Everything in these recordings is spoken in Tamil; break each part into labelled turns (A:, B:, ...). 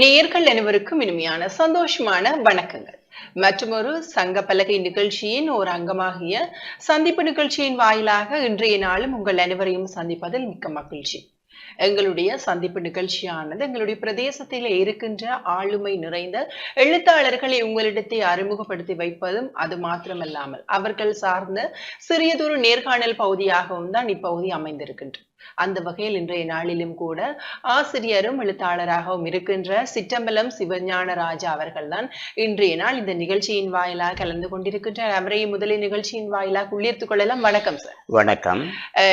A: நேர்கள் அனைவருக்கும் இனிமையான சந்தோஷமான வணக்கங்கள். மற்றொரு சங்க பலகை நிகழ்ச்சியின் ஒரு அங்கமாகிய சந்திப்பு நிகழ்ச்சியின் வாயிலாக இன்றைய நாளும் உங்கள் அனைவரையும் சந்திப்பதில் மிக்க மகிழ்ச்சி. எங்களுடைய சந்திப்பு நிகழ்ச்சியானது எங்களுடைய பிரதேசத்தில் இருக்கின்ற ஆளுமை நிறைந்த எழுத்தாளர்களை உங்களிடத்தை அறிமுகப்படுத்தி வைப்பதும் அது மாத்திரமல்லாமல் அவர்கள் சார்ந்த சிறியதொரு நேர்காணல் பகுதியாகவும் தான் இப்பகுதி அமைந்திருக்கின்றது. அந்த வகையில் இன்றைய நாளிலும் கூட ஆசிரியரும் எழுத்தாளராகவும் இருக்கின்ற சிற்றம்பலம் சிவஞான ராஜா அவர்கள்தான் இன்றைய நாள் இந்த நிகழ்ச்சியின் வாயிலாக கலந்து கொண்டிருக்கின்றார். அவரையும் முதலில் நிகழ்ச்சியின் வாயிலாக உள்ளிருத்துக் கொள்ளலாம். வணக்கம் சார்
B: வணக்கம்.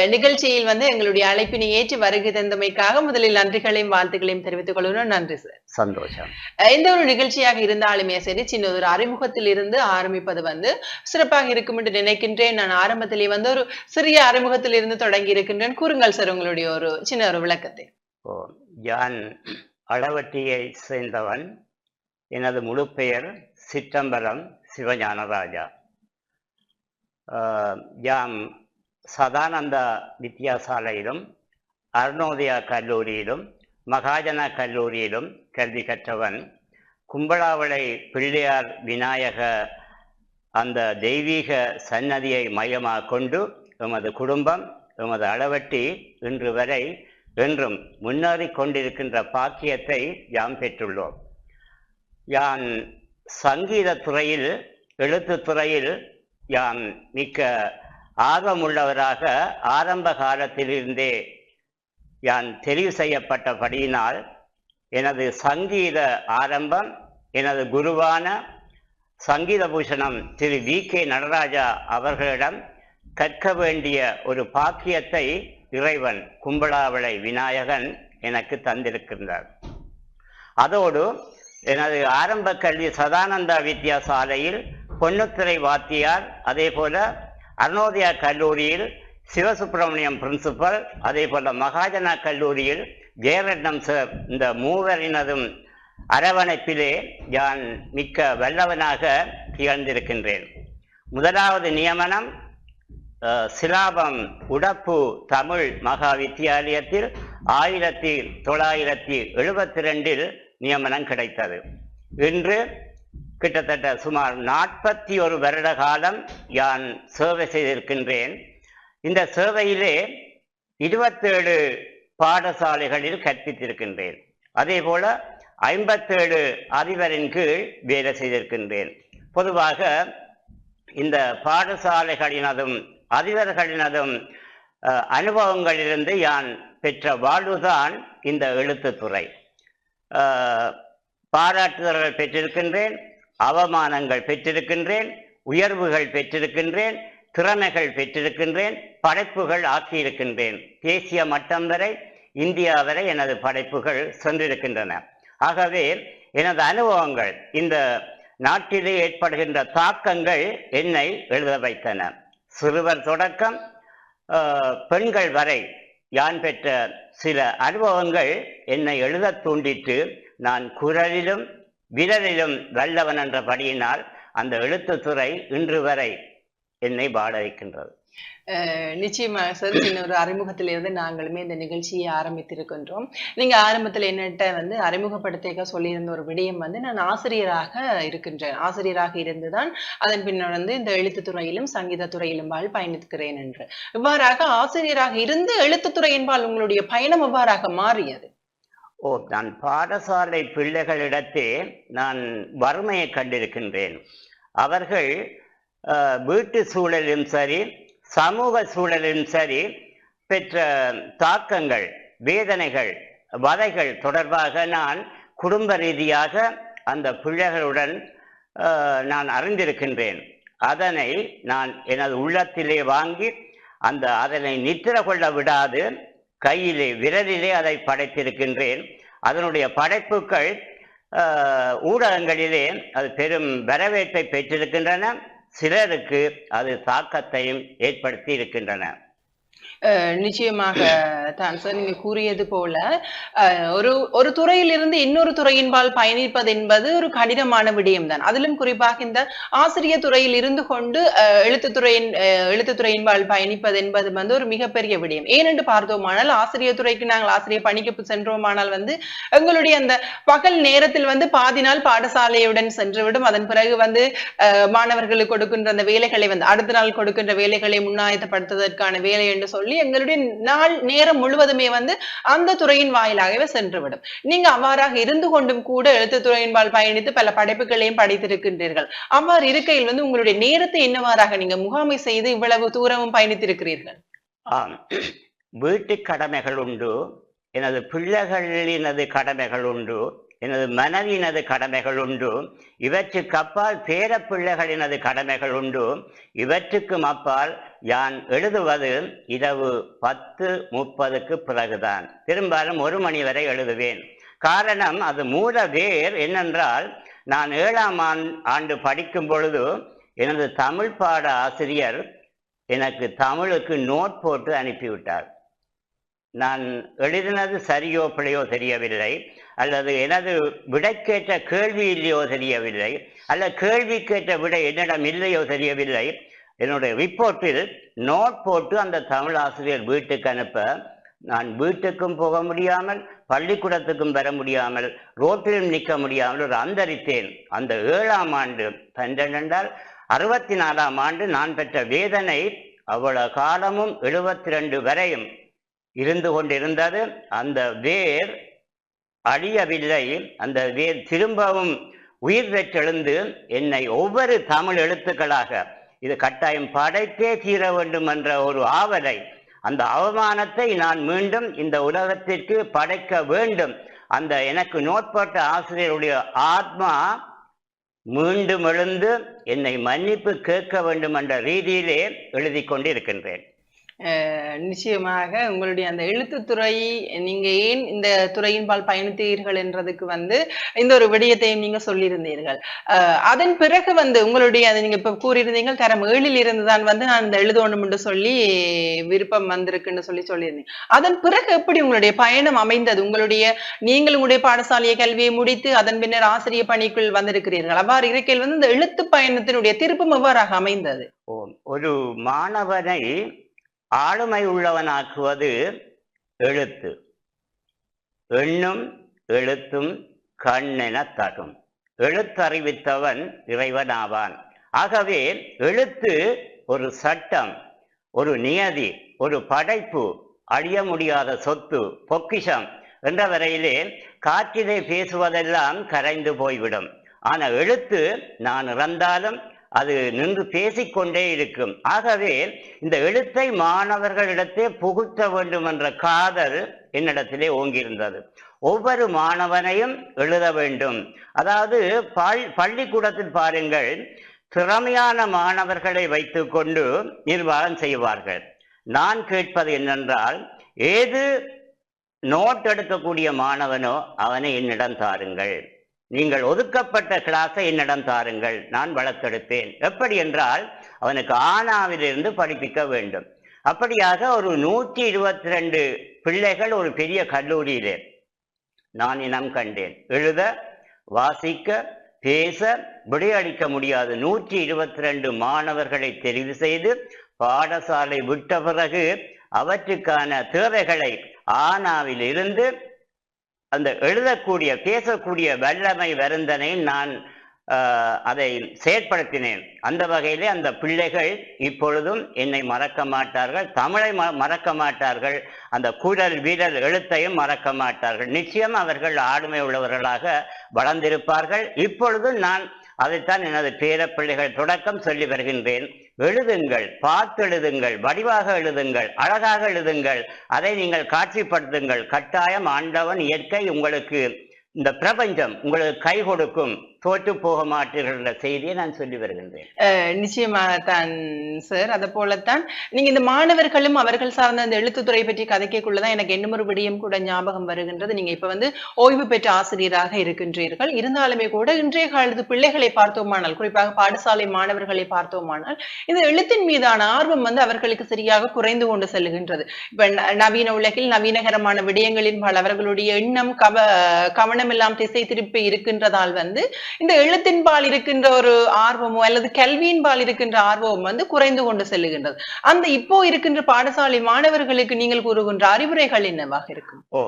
A: நிகழ்ச்சியில் வந்து எங்களுடைய அழைப்பினை ஏற்று வருகை தந்தமைக்காக முதலில் நன்றிகளையும் வாழ்த்துக்களையும் தெரிவித்துக் கொள்கிறோம். நன்றி சார்
B: சந்தோஷம்.
A: எந்த ஒரு நிகழ்ச்சியாக இருந்தாலுமே சரி சின்ன ஒரு அறிமுகத்தில் இருந்து ஆரம்பிப்பது வந்து சிறப்பாக இருக்கும் என்று நினைக்கின்றேன். நான் ஆரம்பத்திலே வந்து ஒரு சிறிய அறிமுகத்தில் இருந்து தொடங்கி இருக்கின்றேன். கூறுங்கள் சார் உங்களுடைய ஒரு சின்ன ஒரு விளக்கத்தை.
B: ஓ யான் அளவட்டியை சேர்ந்தவன். எனது முழு பெயர் சிற்றம்பலம் சிவஞானராஜா. யாம் சதானந்தா வித்தியாசாலையிலும் அருணோதயா கல்லூரியிலும் மகாஜன கல்லூரியிலும் கல்வி கற்றவன் கும்பலாவளை பிள்ளையார் விநாயக அந்த தெய்வீக சன்னதியை மையமாக கொண்டு எமது குடும்பம் எமது அளவட்டி இன்று வரை என்றும் முன்னேறி கொண்டிருக்கின்ற பாக்கியத்தை யாம் பெற்றுள்ளோம். யான் சங்கீத துறையில் எழுத்துத் துறையில் யாம் மிக்க ஆர்வமுள்ளவராக ஆரம்ப காலத்திலிருந்தே யான் தெரிவு செய்யப்பட்டபடியினால் எனது சங்கீத ஆரம்பம் எனது குருவான சங்கீத பூஷணம் திரு வி. கே. நடராஜா அவர்களிடம் கற்க வேண்டிய ஒரு பாக்கியத்தை இறைவன் கும்பலாவளை விநாயகன் எனக்கு தந்திருக்கின்றார். அதோடு எனது ஆரம்ப கல்வி சதானந்தா வித்யாசாலையில் பொன்னுத்துறை வாத்தியார் அதே போல அருணோதயா கல்லூரியில் சிவசுப்பிரமணியம் பிரின்சிபல் அதே போல மகாஜனா கல்லூரியில் ஜெயரட்னம் சார் இந்த மூவரினதும் அரவணைப்பிலே யான் மிக்க வல்லவனாக திகழ்ந்திருக்கின்றேன். முதலாவது நியமனம் சிலாபம் உடப்பு தமிழ் மகா வித்தியாலயத்தில் ஆயிரத்தி தொள்ளாயிரத்தி எழுபத்தி ரெண்டில் நியமனம் கிடைத்தது. இன்று கிட்டத்தட்ட சுமார் நாற்பத்தி ஒரு வருட காலம் யான் சேவை செய்திருக்கின்றேன். இந்த சேவையிலே இருபத்தேழு பாடசாலைகளில் கற்பித்திருக்கின்றேன். அதே போல ஐம்பத்தேழு அதிபரின் கீழ் வேலை செய்திருக்கின்றேன். பொதுவாக இந்த பாடசாலைகளினதும் அதிபர்களினதும் அனுபவங்களிலிருந்து யான் பெற்ற வாழ்வுதான் இந்த எழுத்துத்துறை அஹ், பாராட்டுதல்கள் பெற்றிருக்கின்றேன் அவமானங்கள் பெற்றிருக்கின்றேன் உயர்வுகள் பெற்றிருக்கின்றேன் திறமைகள் பெற்றிருக்கின்றேன் படைப்புகள் ஆக்கியிருக்கின்றேன். தேசிய மட்டம் வரை இந்தியா வரை எனது படைப்புகள் சென்றிருக்கின்றன. ஆகவே எனது அனுபவங்கள் இந்த நாட்டிலே ஏற்படுகின்ற தாக்கங்கள் என்னை எழுத வைத்தன. சிறுவர் தொடக்கம் பெண்கள் வரை யான் பெற்ற சில அனுபவங்கள் என்னை எழுதத் தூண்டிட்டு நான் குரலிலும் விரலிலும் வல்லவன் என்ற படியினால் அந்த எழுத்துத்துறை இன்று வரை என்னை பாட வைக்கின்றது
A: நிச்சயமாக சார் சின்ன ஒரு அறிமுகத்திலிருந்து நாங்களுமே இந்த நிகழ்ச்சியை ஆரம்பித்திருக்கின்றோம். நீங்க ஆரம்பத்துல என்னட்ட வந்து அறிமுகப்படுத்த சொல்லியிருந்த ஒரு விடயம் வந்து நான் ஆசிரியராக இருக்கின்றேன். ஆசிரியராக இருந்துதான் அதன் பின்னர் வந்து இந்த எழுத்துத் துறையிலும் சங்கீத துறையிலும் வாழ் பயணிக்கிறேன் என்று. இவ்வாறாக ஆசிரியராக இருந்து எழுத்துத் துறையின்பால் உங்களுடைய பயணம் எவ்வாறாக மாறியது?
B: ஓ நான் பாடசாலை பிள்ளைகளிடத்தே நான் வறுமையை கண்டிருக்கின்றேன். அவர்கள் வீட்டு சூழலிலும் சரி சமூக சூழலிலும் சரி பெற்ற தாக்கங்கள் வேதனைகள் வதைகள் தொடர்பாக நான் குடும்ப ரீதியாக அந்த பிள்ளைகளுடன் நான் அறிந்திருக்கின்றேன். அதனை நான் எனது உள்ளத்திலே வாங்கி அந்த அதனை நித்திர கொள்ள விடாது கையிலே விரலிலே அதை படைத்திருக்கின்றேன். அதனுடைய படைப்புகள் ஊடகங்களிலே அது பெரும் வரவேற்பை பெற்றிருக்கின்றன. சிலருக்கு அது தாக்கத்தையும் ஏற்படுத்தி இருக்கின்றன.
A: நிச்சயமாக தான் சார் நீங்க கூறியது போல. ஒரு ஒரு துறையிலிருந்து இன்னொரு துறையின்பால் பயணிப்பது என்பது ஒரு கடினமான விடயம்தான். அதிலும் குறிப்பாக இந்த ஆசிரியர் துறையில் இருந்து கொண்டு எழுத்துத்துறையின் எழுத்துத்துறையின்பால் பயணிப்பது என்பது வந்து ஒரு மிகப்பெரிய விடயம். ஏனென்று பார்த்தோமானால் ஆசிரியர் துறைக்கு நாங்கள் ஆசிரியர் பணிக்கு சென்றோமானால் வந்து எங்களுடைய அந்த பகல் நேரத்தில் வந்து பாதி நாள் பாடசாலையுடன் சென்றுவிடும். அதன் பிறகு வந்து மாணவர்களுக்கு கொடுக்கின்ற அந்த வேலைகளை வந்து அடுத்த நாள் கொடுக்கின்ற வேலைகளை முன்னாயத்தப்படுத்துவதற்கான வேலை என்று சொல்லி எங்களுடைய நாள் நேரம் முழுவதுமே வந்து அந்த துறையின் வாயிலாகவே சென்றுவிடும். நீங்க அவ்வாறாக இருந்து கொண்டும் கூட எழுத்துத்துறையின்பால் பயணித்து பல படைப்புகளையும் படித்திருக்கின்றீர்கள். அவ்வாறு இருக்கையில் வந்து உங்களுடைய நேரத்தை என்னவாறாக நீங்க முகாமை செய்து இவ்வளவு தூரமும் பயணித்திருக்கிறீர்கள்?
B: வீட்டு கடமைகள் உண்டு. எனது பிள்ளைகளினது கடமைகள் உண்டு. எனது மனைவியினது கடமைகள் உண்டு. இவற்றுக்கு அப்பால் பேர பிள்ளைகளினது கடமைகள் உண்டு. இவற்றுக்கும் அப்பால் யான் எழுதுவது இரவு பத்து முப்பதுக்கு பிறகுதான். பெரும்பாலும் ஒரு மணி வரை எழுதுவேன். காரணம் அது மூல வேர் என்னென்றால் நான் ஏழாம் ஆண்- ஆண்டு படிக்கும் பொழுது எனது தமிழ் பாட ஆசிரியர் எனக்கு தமிழுக்கு நோட் போட்டு அனுப்பிவிட்டார். நான் எழுதினது சரியோ பிழையோ தெரியவில்லை. அல்லது எனது விடைக்கேற்ற கேள்வி இல்லையோ தெரியவில்லை அல்ல கேள்விக்கேற்ற விடை என்னிடம் இல்லையோ தெரியவில்லை என்னுடைய ரிப்போர்ட்டில் நோட் போட்டு அந்த தமிழ் ஆசிரியர் வீட்டுக்கு அனுப்ப நான் வீட்டுக்கும் போக முடியாமல் பள்ளிக்கூடத்துக்கும் வர முடியாமல் ரோட்டிலும் நிற்க முடியாமல் ஒரு அந்தரித்தேன். அந்த ஏழாம் ஆண்டு பன்னிரெண்டால் அறுபத்தி நாலாம் ஆண்டு நான் பெற்ற வேதனை அவ்வளவு காலமும் எழுபத்தி ரெண்டு வரையும் இருந்து கொண்டிருந்தது. அந்த வேர் அழியவில்லை. அந்த வேர் திரும்பவும் உயிர் பெற்றெழுந்து என்னை ஒவ்வொரு தமிழ் எழுத்துக்களாக இது கட்டாயம் படைத்தே தீர வேண்டும் என்ற ஒரு ஆவலை அந்த அவமானத்தை நான் மீண்டும் இந்த உலகத்திற்கு படைக்க வேண்டும். அந்த எனக்கு நோட்பட்ட ஆசிரியருடைய ஆத்மா மீண்டும் எழுந்து என்னை மன்னிப்பு கேட்க வேண்டும் என்ற ரீதியிலே எழுதி கொண்டு இருக்கின்றேன்
A: நிச்சயமாக உங்களுடைய அந்த எழுத்துத்துறை நீங்க ஏன் இந்த துறையின்பால் பயணித்தீர்கள் என்றதுக்கு வந்து இந்த ஒரு விடயத்தையும் நீங்க சொல்லியிருந்தீர்கள். அஹ் அதன் பிறகு வந்து உங்களுடைய அதை நீங்க இப்ப கூறியிருந்தீங்க தரம் ஏழில் இருந்து தான் வந்து நான் இந்த எழுதணும் என்று சொல்லி விருப்பம் வந்திருக்குன்னு சொல்லி சொல்லியிருந்தீங்க அதன் பிறகு எப்படி உங்களுடைய பயணம் அமைந்தது? உங்களுடைய நீங்கள் உங்களுடைய பாடசாலையை கல்வியை முடித்து அதன் பின்னர் ஆசிரியர் பணிக்குள் வந்திருக்கிறீர்கள். அவ்வாறு இருக்கையில் வந்து இந்த எழுத்து பயணத்தினுடைய திருப்பம் எவ்வாறாக அமைந்தது?
B: ஒரு மாணவனை ஆளுமை உள்ளவனாக்குவது எழுத்து. எண்ணும் எழுத்தும் கண்ணென தரும். எழுத்தறிவித்தவன் இறைவனாவான். ஆகவே எழுத்து ஒரு சட்டம் ஒரு நியதி ஒரு படைப்பு அழிய முடியாத சொத்து பொக்கிஷம் என்ற வரையிலே காற்றிலே பேசுவதெல்லாம் கரைந்து போய்விடும். ஆனால் எழுத்து நான் இறந்தாலும் அது நின்று பேசிக்கொண்டே இருக்கும். ஆகவே இந்த எழுத்தை மாணவர்களிடத்தே புகுத்த வேண்டும் என்ற காதல் என்னிடத்திலே ஓங்கியிருந்தது. ஒவ்வொரு மாணவனையும் எழுத வேண்டும். அதாவது பள் பள்ளிக்கூடத்தில் பாருங்கள் திறமையான மாணவர்களை வைத்துக்கொண்டு நிர்வாகம் செய்வார்கள். நான் கேட்பது என்னென்றால் ஏது நோட் எடுக்கக்கூடிய மாணவனோ அவனை என்னிடம் தாருங்கள். நீங்கள் ஒதுக்கப்பட்ட கிளாஸை என்னிடம் தாருங்கள் நான் வளர்த்தெடுப்பேன். எப்படி என்றால் அவனுக்கு ஆனாவிலிருந்து படிப்பிக்க வேண்டும். அப்படியாக ஒரு நூற்றி இருபத்தி ரெண்டு பிள்ளைகள் ஒரு பெரிய கல்லூரியிலே. நான் இனம் கண்டேன். எழுத வாசிக்க பேச விடையளிக்க முடியாது. நூற்றி இருபத்தி ரெண்டு மாணவர்களை தெரிவு செய்து பாடசாலை விட்ட பிறகு அவற்றுக்கான தேவைகளை ஆனாவில் இருந்து அந்த எழுதக்கூடிய பேசக்கூடிய வல்லமை வருந்தனை நான் அதை செயற்படுத்தினேன். அந்த வகையிலே அந்த பிள்ளைகள் இப்பொழுதும் என்னை மறக்க மாட்டார்கள். தமிழை ம- மறக்க மாட்டார்கள். அந்த கூடல் வீரர் எழுத்தையும் மறக்க மாட்டார்கள். நிச்சயம் அவர்கள் ஆளுமை உள்ளவர்களாக வளர்ந்திருப்பார்கள். இப்பொழுதும் நான் அதைத்தான் எனது பேரப்பிள்ளைகள் தொடக்கம் சொல்லி வருகின்றேன். எழுதுங்கள் பார்த்து எழுதுங்கள் வடிவாக எழுதுங்கள் அழகாக எழுதுங்கள். அதை நீங்கள் காட்சிப்படுத்துங்கள். கட்டாயம் ஆண்டவன் இயற்கை உங்களுக்கு இந்த பிரபஞ்சம் உங்களுக்கு கை கொடுக்கும். தோற்று போக மாட்டீர்கள் என்ற செய்தியை நான் சொல்லி வருகின்றேன்.
A: அஹ் நிச்சயமாகத்தான் சார் அதை போலத்தான் நீங்க இந்த மாணவர்களும் அவர்கள் சார்ந்த அந்த எழுத்துத்துறை பற்றி கதைக்கக்குள்ளதான் எனக்கு என்னமொரு விடயம் கூட ஞாபகம் வருகின்றது. நீங்க இப்ப வந்து ஓய்வு பெற்ற ஆசிரியராக இருக்கின்றீர்கள். இருந்தாலுமே கூட இன்றைய காலத்து பிள்ளைகளை பார்த்தோமானால் குறிப்பாக பாடசாலை மாணவர்களை பார்த்தோமானால் இந்த எழுத்தின் மீதான ஆர்வம் வந்து அவர்களுக்கு சரியாக குறைந்து கொண்டு செல்லுகின்றது இப்ப ந- நவீன உலகில் நவீனகரமான விடயங்களின் பல அவர்களுடைய எண்ணம் கவ கவனம் எல்லாம் திசை திருப்பி இருக்கின்றதால் வந்து இந்த எழுத்தின்பால் இருக்கின்ற ஒரு ஆர்வமோ அல்லது கல்வியின்பால் இருக்கின்ற ஆர்வம் வந்து குறைந்து கொண்டு செல்லுகின்றது. அந்த இப்போ இருக்கின்ற பாடசாலை மாணவர்களுக்கு நீங்கள் கூறுகின்ற அறிவுரைகள் என்னவாக இருக்கும்?
B: ஓ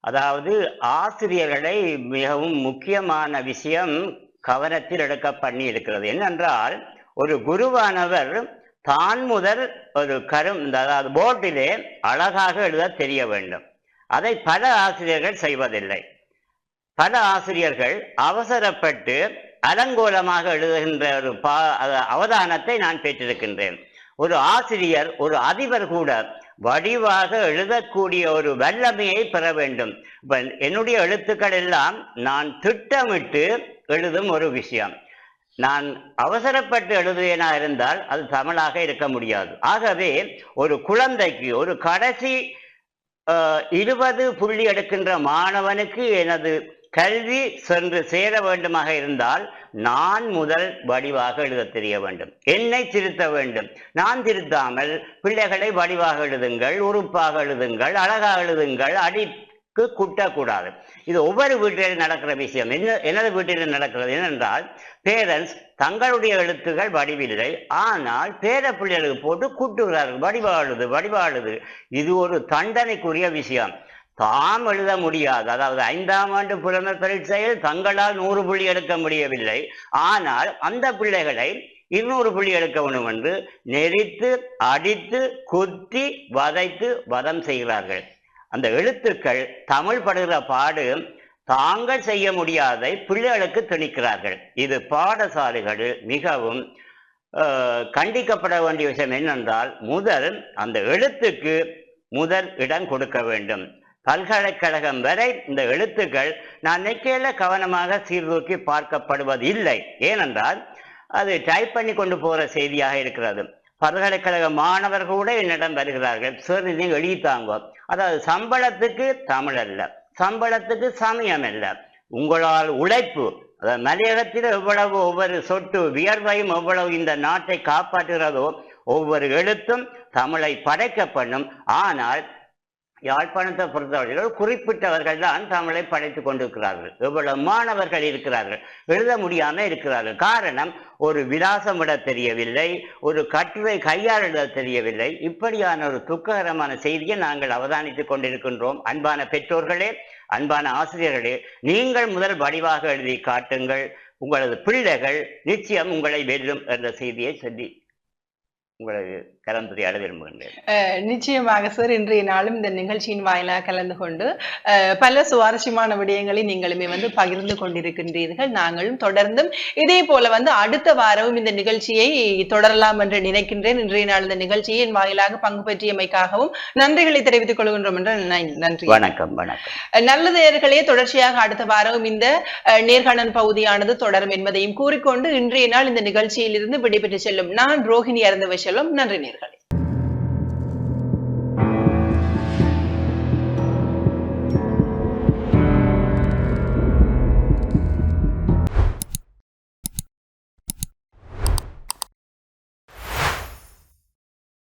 B: அதாவது ஆசிரியர்களை மிகவும் முக்கியமான விஷயம் கவனத்தில் எடுக்க பண்ணி இருக்கிறது. என்னென்றால் ஒரு குருவானவர் தான் முதல் ஒரு கரும் இந்த அதாவது போர்டிலே அழகாக எழுத தெரிய வேண்டும். அதை பல ஆசிரியர்கள் செய்வதில்லை. பல ஆசிரியர்கள் அவசரப்பட்டு அலங்கோலமாக எழுதுகின்ற ஒரு பா அவதானத்தை நான் பெற்றிருக்கின்றேன். ஒரு ஆசிரியர் ஒரு அதிபர் கூட வடிவாக எழுதக்கூடிய ஒரு வல்லமையை பெற வேண்டும். என்னுடைய எழுத்துக்கள் எல்லாம் நான் திட்டமிட்டு எழுதும் ஒரு விஷயம். நான் அவசரப்பட்டு எழுதுவேனா இருந்தால் அது தமிழாக இருக்க முடியாது. ஆகவே ஒரு குழந்தைக்கு ஒரு கடைசி இருபது புள்ளி எடுக்கின்ற மாணவனுக்கு எனது கல்வி சென்று சேர வேண்டுமாக இருந்தால் நான் முதல் வடிவாக எழுத தெரிய வேண்டும். என்னை திருத்த வேண்டும். நான் திருத்தாமல் பிள்ளைகளை வடிவாக எழுதுங்கள் உறுப்பாக எழுதுங்கள் அழகாக எழுதுங்கள் அடிக்கு குட்டக்கூடாது. இது ஒவ்வொரு வீட்டிலும் நடக்கிற விஷயம். என்ன எனது வீட்டிலும் நடக்கிறது என்னென்றால் பேரண்ட்ஸ் தங்களுடைய எழுத்துகள் வடிவில்லை. ஆனால் பேர பிள்ளைகளுக்கு போட்டு கூட்டுகிறார்கள். வடிவாளுது வடிவாளுது இது ஒரு தண்டனைக்குரிய விஷயம். தாம் எழுத முடியாது. அதாவது ஐந்தாம் ஆண்டு புலமை பரீட்சையில் தங்களால் நூறு புள்ளி எடுக்க முடியவில்லை. ஆனால் அந்த பிள்ளைகளை இருநூறு புள்ளி எடுக்க வேண்டும் என்று நெறித்து அடித்து குத்தி வதைத்து வதம் செய்கிறார்கள். அந்த எழுத்துக்கள் தமிழ் படுகிற பாடு தாங்கள் செய்ய முடியாதை பிள்ளைகளுக்கு திணிக்கிறார்கள். இது பாடசாலைகளில் மிகவும் கண்டிக்கப்பட வேண்டிய விஷயம் என்னென்றால் முதல் அந்த எழுத்துக்கு முதல் இடம் கொடுக்க வேண்டும். பல்கலைக்கழகம் வரை இந்த எழுத்துக்கள் நான் நிக்கையில கவனமாக சீர்தூக்கி பார்க்கப்படுவது இல்லை ஏனென்றால் அது டைப் பண்ணி கொண்டு போகிற செய்தியாக இருக்கிறது. பல்கலைக்கழக மாணவர்கள் கூட என்னிடம் வருகிறார்கள். சார் நீங்க எழுதித்தாங்க அதாவது சம்பளத்துக்கு தமிழ் அல்ல. சம்பளத்துக்கு சமயம் அல்ல. உங்களால் உழைப்பு அதாவது மலையகத்தில் எவ்வளவு ஒவ்வொரு சொட்டு வியர்வையும் எவ்வளவு இந்த நாட்டை காப்பாற்றுகிறதோ ஒவ்வொரு எழுத்தும் தமிழை படைக்க பண்ணும் ஆனால் யாழ்ப்பாணத்தை பொறுத்தவரையில் குறிப்பிட்டவர்கள் தான் தமிழை படைத்துக் கொண்டிருக்கிறார்கள். எவ்வளவு மாணவர்கள் இருக்கிறார்கள். எழுத முடியாமல் இருக்கிறார்கள். காரணம் ஒரு விலாசம் விட தெரியவில்லை ஒரு கட்டுரை கையாளிட தெரியவில்லை. இப்படியான ஒரு துக்ககரமான செய்தியை நாங்கள் அவதானித்துக் கொண்டிருக்கின்றோம். அன்பான பெற்றோர்களே அன்பான ஆசிரியர்களே நீங்கள் முதல் வடிவாக எழுதி காட்டுங்கள். உங்களது பிள்ளைகள் நிச்சயம் உங்களை வெல்லும் என்ற செய்தியை சொல்லி உங்களது கலந்துரையாட விரும்புகின்றேன்
A: நிச்சயமாக சார் இன்றைய நாளும் இந்த நிகழ்ச்சியின் வாயிலாக கலந்து கொண்டு பல சுவாரஸ்யமான விடயங்களை நீங்களுமே வந்து பகிர்ந்து கொண்டிருக்கின்றீர்கள். நாங்களும் தொடர்ந்தும் இதே போல வந்து அடுத்த வாரமும் இந்த நிகழ்ச்சியை தொடரலாம் என்று நினைக்கின்றேன். இன்றைய நாள் இந்த நிகழ்ச்சியின் வாயிலாக பங்கு பற்றியமைக்காகவும் நன்றிகளை தெரிவித்துக் கொள்கின்றோம் என்ற நன்- நன்றி.
B: வணக்கம் வணக்கம்.
A: நல்ல நேயர்களே தொடர்ச்சியாக அடுத்த வாரமும் இந்த நேர்காணல் பகுதியானது தொடரும் என்பதையும் கூறிக்கொண்டு இன்றைய நாள் இந்த நிகழ்ச்சியில் இருந்து விடைபெற்று செல்லும் நான் ரோஹிணி அறந்தவை செல்வம். நன்றி நேர்களே.